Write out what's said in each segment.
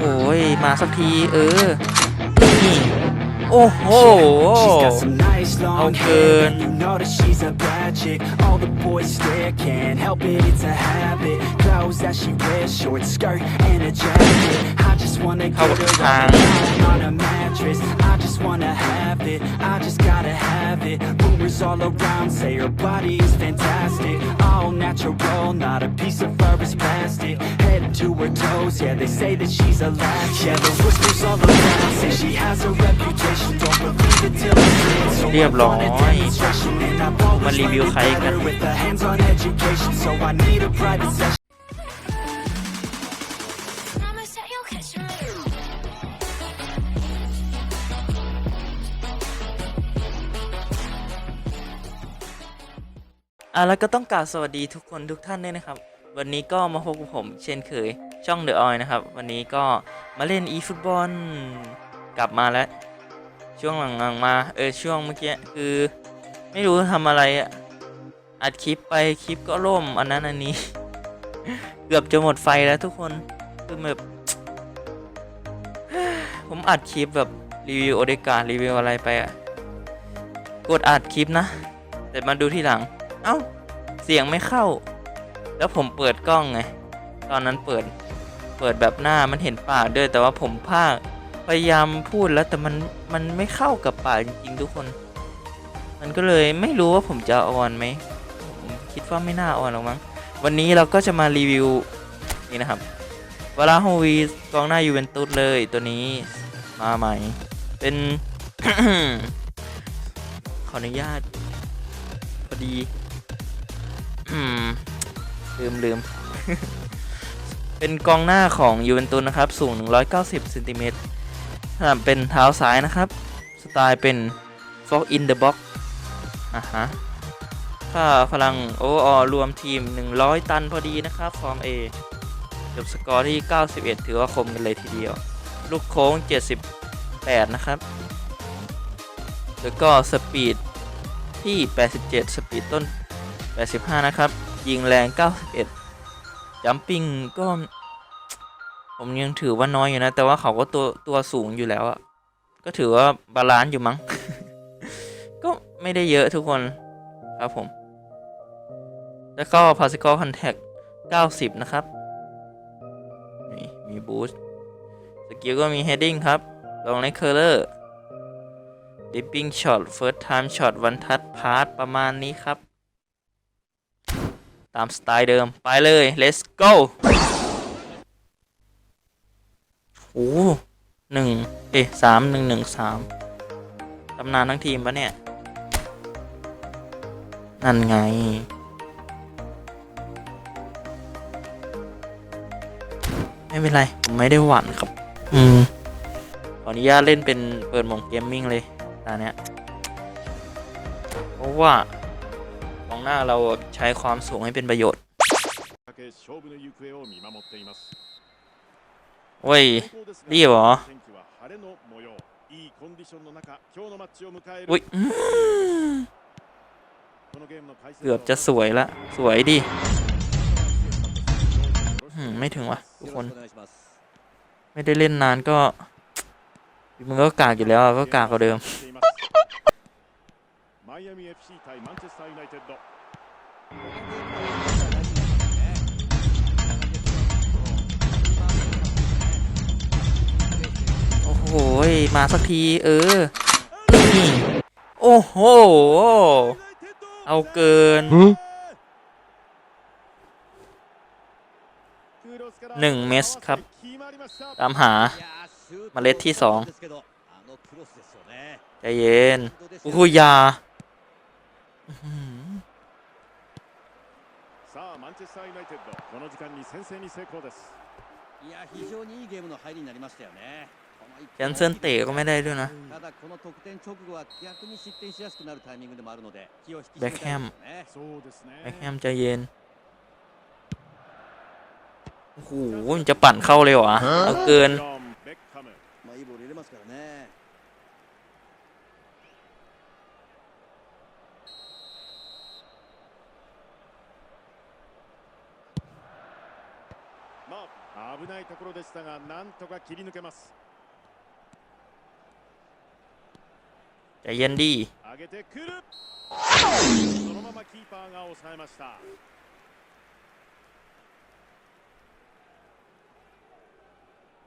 โอ้ยมาสักที เออ นี่ โอ้โห She's got some nice long Oh, hair, good. and you know that she's a bad chick. All the boys stare, can't help it, it's a habit. Clothes that she wears, short skirt and a jacket. I just wanna How get her about down on a mattress. I just wanna have it, I just gotta have it. all around say her body is fantastic. All natural, not a piece of fur is plastic. Head to her toes, yeah, they say that she's a latch Yeah, the whispers all around say she has a reputation. Don't believe it till it's so I want a demonstration And I've always it better with a hands-on education. So I need a private session. อะแล้วก็ต้องกราบสวัสดีทุกคนทุกท่านด้วยนะครับ วันนี้ก็มาพบกับผม เช่นเคยช่อง The Oil นะครับ วันนี้ก็มาเล่น e ฟุตบอลกลับมาแล้ว ช่วงหลังๆมาเออช่วงเมื่อกี้คือ ไม่รู้ทำอะไรอะอัดคลิปไปคลิปก็ล่มอันนั้นอันนี้ เกือบจะหมดไฟแล้วทุกคนคือแบบผมอัดคลิปแบบรีวิวโอเดการรีวิวอะไรไปอะกดอัดคลิปนะ แต่มาดูทีหลัง เอ้า เสียงไม่เข้า แล้วผมเปิดกล้องไง ตอนนั้นเปิด เปิดแบบหน้ามันเห็นปากด้วยแต่ว่าผมพากพยายามพูดแล้วแต่มันมันไม่เข้ากับปากจริงๆทุกคน มันก็เลยไม่รู้ว่าผมจะออนไหมผมคิดว่าไม่น่าออนหรอกมั้ง วันนี้เราก็จะมารีวิวนี่นะครับวาราโฮวีกองหน้ายูเวนตุสเลยตัวนี้มาใหม่ เป็น ขออนุญาต พอดี อืม ลืมลืม เป็นกองหน้าของยูเวนตุสนะครับ สูง 190เซนติเมตรถนัดเป็นเท้าซ้ายนะครับ สไตล์เป็น Fox in the box อะฮะ ค่าพลังโออรวมทีม 100 ตันพอดีนะครับ ฟอร์ม A จบสกอร์ที่ 91 ถือว่าคมกันเลยทีเดียว ลูกโค้ง 78 นะครับ แล้วก็สปีดที่ 87 สปีดต้น 85 นะครับ ยิงแรง 91 จัมปิ้งก็ ผมยังถือว่าน้อยอยู่นะ แต่ว่าเขาก็ตัวตัวสูงอยู่แล้วอะก็ถือว่าบาลานซ์อยู่มั้ง ก็ไม่ได้เยอะทุกคนครับผม แล้วก็ particle contact 90 นะครับ นี่มีบูสต์สกิลก็มี heading ครับ ลองใน curler dipping shot first time shot one touch pass ประมาณนี้ครับ ตามสไตล์เดิมไปเลย let's go โอ้หนึ่งเอ๊ะสามหนึ่งหนึ่งสามตำนานทั้งทีมปะเนี่ย นั่นไง ไม่เป็นไร ผมไม่ได้หวั่นครับ อืม ขออนุญาตเล่นเป็นเปิดมงเกมมิ่งเลยตอนเนี้ย เพราะว่า ของหน้าเราใช้ความสูงให้เป็นประโยชน์เอ้ยดีเหรออุ้ยเกือบจะสวยละ สวยดิไม่ถึงวะทุกคน ไม่ได้เล่นนานก็ มึงก็กากอยู่แล้วก็กากกว่าเดิม マイアミ FC 対マンチェスターユナイテッド。 โอ้โหยมาสักที เออ นี่ โอ้โห เอาเกิน หนึ่งเมสครับ ตามหา เมล็ดที่สองใจเย็นโอ้โหอยาอื้อหือ さあ、マンチェスターユナイテッド、この時間に先制に成功です。いや非常にいいゲームの入りになりましたよね。この一 แคนเซิลเตะก็ไม่ได้ด้วยนะ ただこの得点直後は逆に失点しやすくなるタイミングでもあるので気を引き締めたいですよね。そうですね แบ็คแฮมใจเย็น โอ้โหมันจะปั่นเข้าเลยเหรอเอาเกิน したがなんとか切り抜けます ใจเย็นดี 上げてくるそのままキーパーが抑えました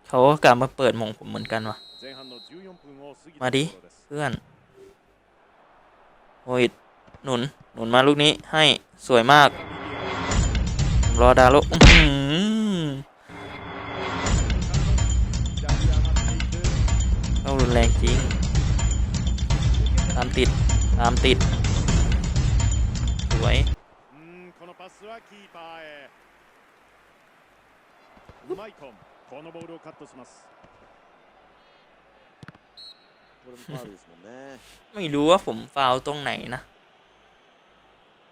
เขาก็กลับมาเปิดหมงผมเหมือนกันวะ 前半の14分を過ぎまあでたところです เพื่อนโอ้ยหนุน หนุนมาลูกนี้ให้สวยมาก ผมรอดาโลอื้ ต้องรุนแรงจริง ตามติด ตามติด สวย。ไม่รู้ว่าผมฟาวตรงไหนนะ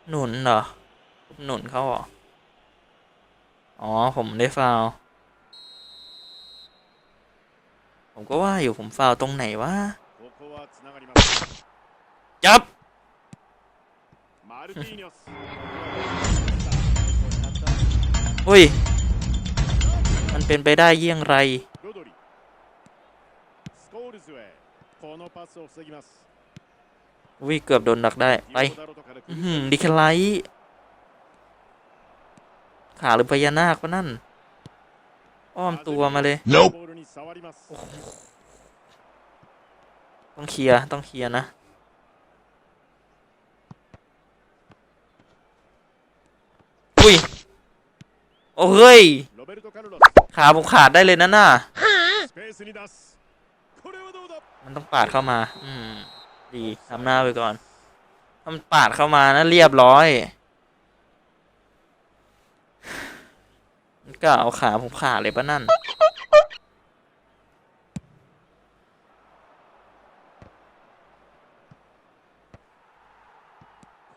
หนุนเหรอ หนุนเขาเหรอ อ๋อ ผมได้ฟาว ผมก็ว่าอยู่ผมฟาวตรงไหนวะจับอุ้ย มันเป็นไปได้เยี่ยงไร อุ้ย เกือบโดนดักได้ ไปดิคไลขาหรือพญานาคปะนั่น อ้อมตัวมาเลย nope. ต้องเคลียร์ต้องเคลียร์นะอุ้ยโอ้ยขาผมขาดได้เลยนะน่ะมันต้องปาดเข้ามา อืมดีทำหน้าไปก่อนทำปาดเข้ามานะเรียบร้อยก็เอาขาผมขาดเลยปะนั่น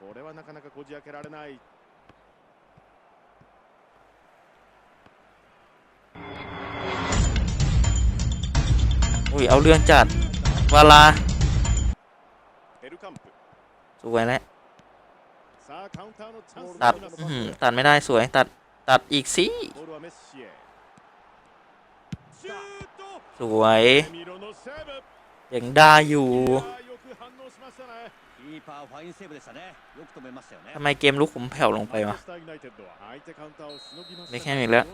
これはなかなかこじ開けられないอุ้ยเอาเรื่องจัดวาลาสวยแล้วตัดตัดไม่ได้สวยตัดตัดอีกสิสวยยังได้อยู่ ทำไมเกมลุกผมแผ่วลงไปวะไม่แค่อีกแล้ว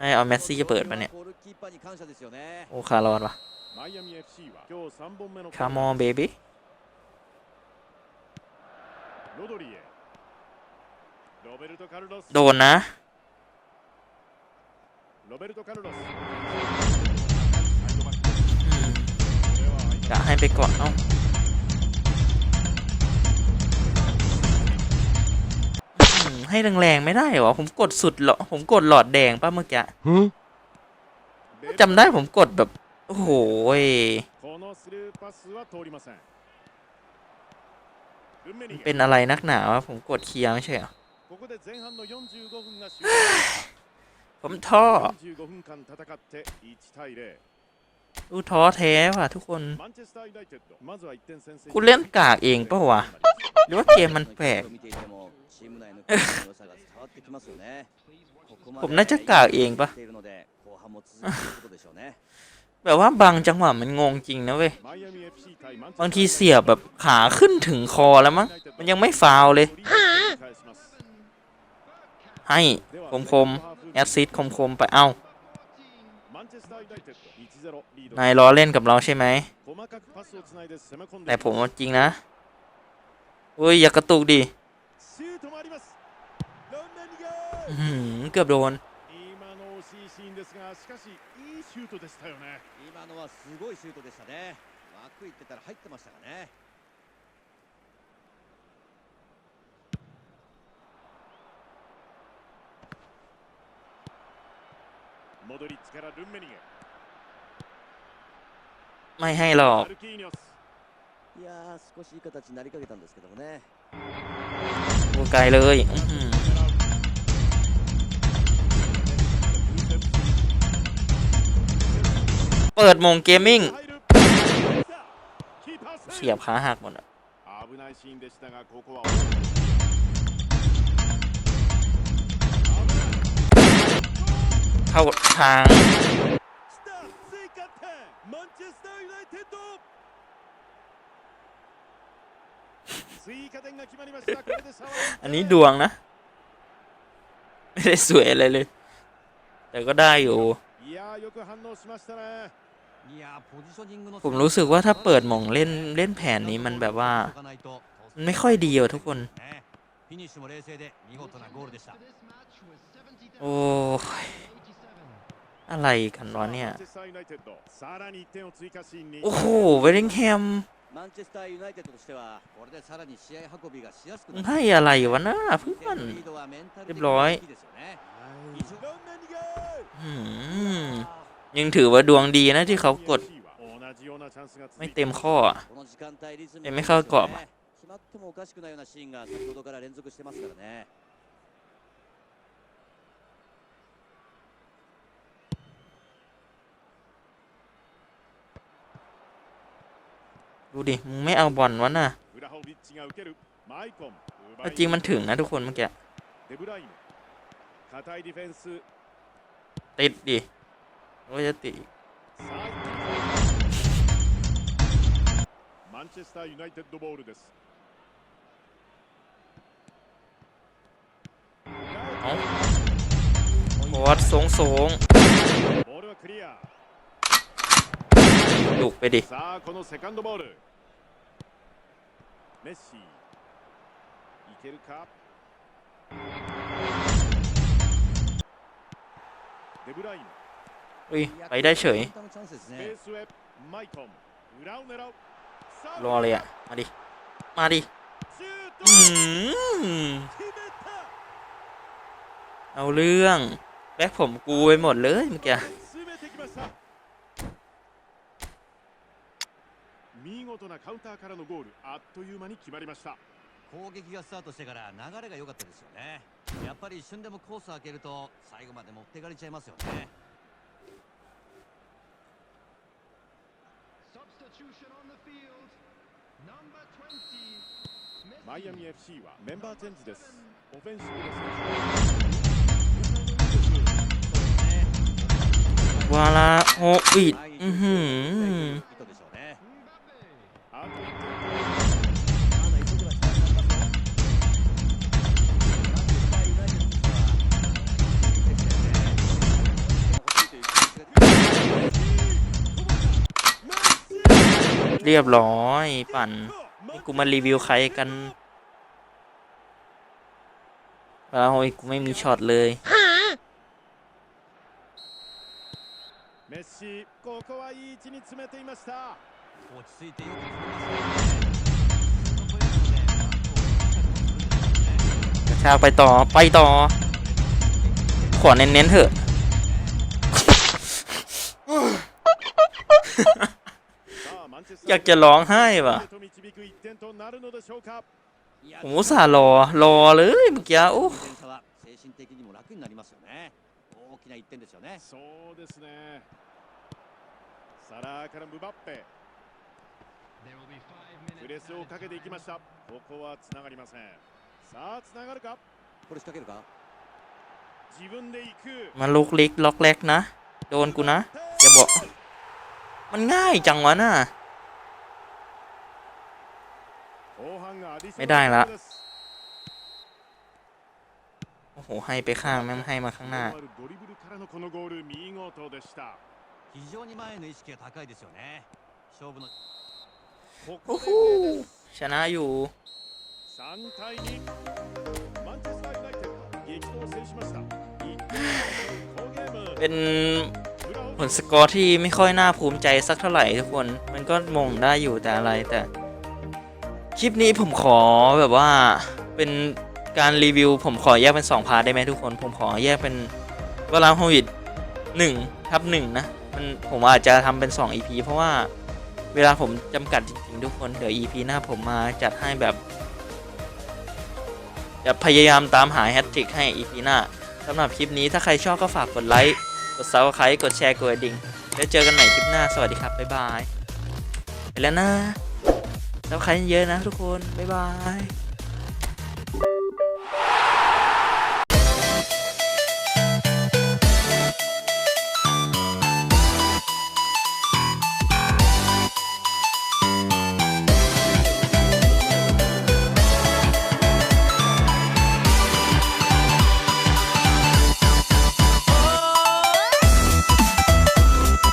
ไอ้เอาแมสซี่จะเปิดมาเนี่ย โอ้คารอนวะคามอนเบบี้โดนนะ ไปก่อนเอ้าให้แรงๆไม่ได้หรอ ผมกดสุดเหรอ ผมกดหลอดแดงป่ะเมื่อกี้จำได้ผมกดแบบ โอ้โหเป็นอะไรนักหนาวะผมกดเคลียร์ไม่ใช่หรอ ผมท้อ ดูท้อแท้ว่ะทุกคนกูเล่นกากเองปะวะหรือว่าเกมมันแปลกผมน่าจะกากเองปะแบบว่าบางจังหวะมันงงจริงนะเว้ย บางทีเสียบแบบขาขึ้นถึงคอแล้วมั้ง มันยังไม่ฟาวเลย ให้คมคมแอซซิดคมคมไป เอา้า นายล้อเล่นกับเราใช่ไหมแต่ผมจริงนะอุ้ยอยากกระตุกดิเกือบโดน今。 ไม่ให้หรอกいや少しいい形になりかけたんですけどもねตัวไกลเลยเปิดมงเกมมิ่ง เสียบขาหักหมดอะ เข้าทางอันนี้ดวงนะ ไม่ได้สวยอะไรเลย แต่ก็ได้อยู่ ผมรู้สึกว่าถ้าเปิดมองเล่นเล่นแผนนี้มันแบบว่า มันไม่ค่อยดีอะทุกคน อะไรกันวะเนี่ย โอ้โหเวลิงแฮมให้อะไรวะนะเพื่อนเรียบร้อยยังถือว่าดวงดีนะที่เขากด ไม่เต็มข้อเอ้งไม่เข้ากรอบะ ดูดิ มึงไม่เอาบอลวะน่ะจริงมันถึงนะทุกคนเมื่อกี้ติดดิโอ้ยติดマンチェスター・ユナイテッドボールです。บอลสูงสูงบอลはクリア。ุกไปดิไปได้เฉย รอเลยอะ มาดิ มาดิเอาเรื่อง แบ็คผมกูไปหมดเลยเมื่อกี้ 見事なカウンターからのゴールあっという間に決まりました。攻撃がスタートしてから流れが良かったですよね。やっぱり一瞬でもコースを開けると最後まで持ってかれちゃいますよね。マイアミ FC はメンバーチェンジです。オフェンシブですわらおい。うん。ふん。 เรียบร้อยปั่น นี่กูมารีวิวใครกันแล้วโอ้ยกูไม่มีช็อตเลย メッシここはいい位置に詰めていました落ち着いてよく決めますよね普通のプレーなのでバットを動かしたりもするんですよね กระชากไปต่อ ไปต่อ ขอเน้นๆเถอะ อยากจะร้องไห้ว่ะ と導く1点となるのでしょうかいや ผมอุตส่าห์รอ รอเลยเมื่อกี้โอ้ 点差は精神的にも楽になりますよね大きな1点ですよねそうですねサラーからムバッペ There will be five プ minutes. レスをかけていきましたここはつながりませんさあつながるかこれ仕掛けるか自分で行く มาลุกลิกล็อกแรกนะ โดนกูนะ อย่าบอก มันง่ายจังวะน่ะ ไม่ได้ละ โอ้โห ให้ไปข้างแม่ให้มาข้างหน้าโอ้โหชนะอยู่เป็นผลสกอร์ที่ไม่ค่อยน่าภูมิใจสักเท่าไหร่ทุกคน มันก็มงได้อยู่แต่อะไรแต่ คลิปนี้ผมขอแบบว่าเป็นการรีวิว ผมขอแยกเป็น 2 พาร์ทได้ไหมทุกคน ผมขอแยกเป็นเวลาโฮวิด1ทับ1นะมันผมอาจจะทำเป็น 2 EP เพราะว่าเวลาผมจำกัดจริงๆทุกคนเดี๋ยว EP หน้าผมมาจัดให้แบบจะพยายามตามหาแฮตทริกให้ EP หน้าสำหรับคลิปนี้ถ้าใครชอบก็ฝากกดไลค์กด subscribe กดแชร์กดดิ่งแล้วเจอกันใหม่คลิปหน้าสวัสดีครับบ๊ายบายไปแล้วนะ subscribe เยอะนะทุกคน บ๊ายบาย